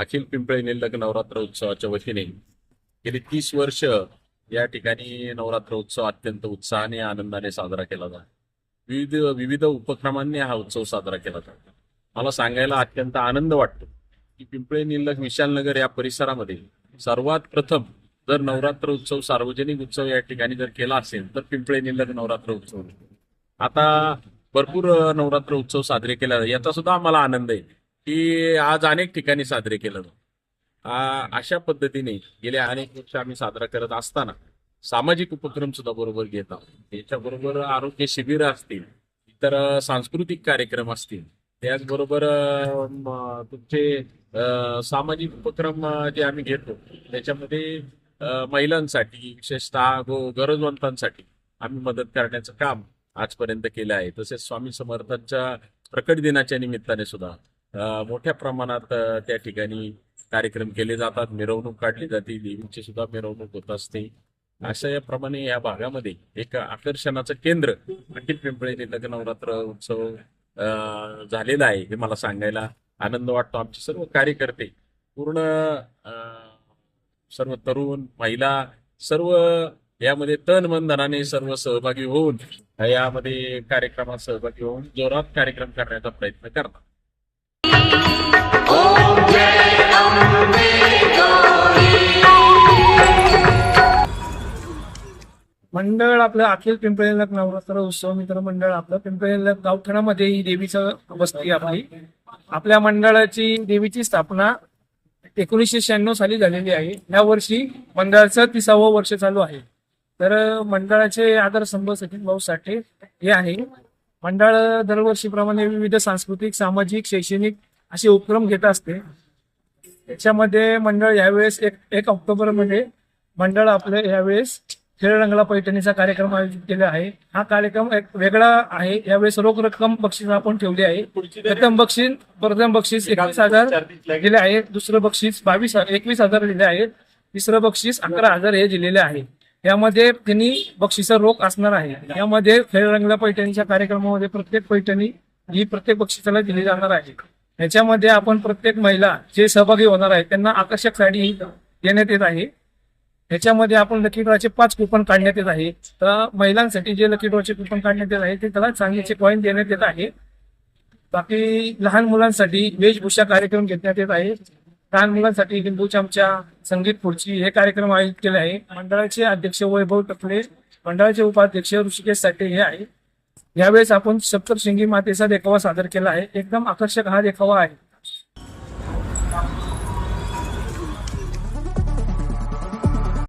अखिल पिंपळे निल्लक नवरात्र उत्सवाच्या वतीने गेली तीस वर्ष या ठिकाणी नवरात्र उत्सव अत्यंत उत्साहाने आनंदाने साजरा केला जातो. विविध विविध उपक्रमांनी हा उत्सव साजरा केला जातो. मला सांगायला अत्यंत आनंद वाटतो की पिंपळे निल्लक विशालनगर या परिसरामध्ये सर्वात प्रथम जर नवरात्र उत्सव सार्वजनिक उत्सव या ठिकाणी जर केला असेल तर पिंपळे निल्लक नवरात्र उत्सव. आता भरपूर नवरात्र उत्सव साजरे केला जातात. याचा सुद्धा आम्हाला आनंद आहे. की आज अनेक ठिकाणी साजरे केलं जातं. अशा पद्धतीने गेल्या अनेक वर्ष आम्ही साजरा करत असताना सामाजिक उपक्रम सुद्धा बरोबर घेत आहोत. याच्याबरोबर आरोग्य शिबिर असतील इतर सांस्कृतिक कार्यक्रम असतील त्याचबरोबर तुमचे सामाजिक उपक्रम जे आम्ही घेतो त्याच्यामध्ये महिलांसाठी विशेषतः गरजवंतांसाठी आम्ही मदत करण्याचं काम आजपर्यंत केलं आहे. तसेच स्वामी समर्थांच्या प्रकट दिनाच्या निमित्ताने सुद्धा मोठ्या प्रमाणात त्या ठिकाणी कार्यक्रम केले जातात. मिरवणूक काढली जाते. देवीची सुद्धा मिरवणूक होत असते. अशा याप्रमाणे या भागामध्ये एक आकर्षणाचं केंद्र म्हणजे अंटी पिंपळे निलग नवरात्र उत्सव झालेला आहे हे मला सांगायला आनंद वाटतो. आमचे सर्व कार्यकर्ते पूर्ण सर्व तरुण महिला सर्व यामध्ये तन मन धनाने सर्व सहभागी होऊन यामध्ये कार्यक्रमात सहभागी होऊन जोरात कार्यक्रम करण्याचा प्रयत्न करतात. मंडळ आपलं अखिल पिंपळेलक नवरात्र उत्सव मित्र मंडळ आपलं पिंपळेलक गावठाणामध्ये ही देवीचं वस्ती आपली. आपल्या मंडळाची देवीची स्थापना एकोणीसशे शहाण्णव साली झालेली आहे. या वर्षी मंडळाचं तिसावं वर्ष चालू आहे. तर मंडळाचे आधारस्तंभ सचिन भाऊ साठे हे आहे. मंडळ दरवर्षीप्रमाणे विविध सांस्कृतिक सामाजिक शैक्षणिक असे उपक्रम घेत असते. त्याच्यामध्ये मंडळ यावेळेस एक एक ऑक्टोबरमध्ये मंडळ आपलं यावेळेस खेळ रंगला पैठणीचा कार्यक्रम आयोजित केला आहे. हा कार्यक्रम एक वेगळा आहे. यावेळेस रोख रक्कम बक्षीस आपण ठेवली आहे. प्रथम बक्षीस प्रथम बक्षीस एकवीस हजार दिले आहे. दुसरं बक्षीस बावीस एकवीस हजार दिले आहे. तिसरं बक्षीस अकरा हजार हे दिलेले आहे. यामध्ये त्यांनी बक्षिसं रोख असणार आहे. यामध्ये खेळ रंगला पैठणीच्या कार्यक्रमामध्ये प्रत्येक पैठणी ही प्रत्येक बक्षिसाला दिली जाणार आहे. याच्यामध्ये आपण प्रत्येक महिला जे सहभागी होणार आहे त्यांना आकर्षक साडी देण्यात येत आहे. ह्याच्यामध्ये आपण लकी ड्रॉचे पाच कुपन काढण्यात येत आहे. तर महिलांसाठी जे लकी ड्रॉचे कुपन काढण्यात येत आहे ते त्याला चांगलीचे कॉईन देण्यात येत आहे. बाकी लहान मुलांसाठी वेशभूषा कार्यक्रम घेण्यात येत आहे. लहान मुलांसाठी लिंबू चमचा संगीत खुर्ची हे कार्यक्रम आयोजित केले आहे. मंडळाचे अध्यक्ष वैभव टकले मंडळाचे उपाध्यक्ष ऋषिकेश साठे हे आहे यावेळेस आपण सप्तशृंगी मातेचा देखावा सादर केला आहे एकदम आकर्षक हा देखावा आहे.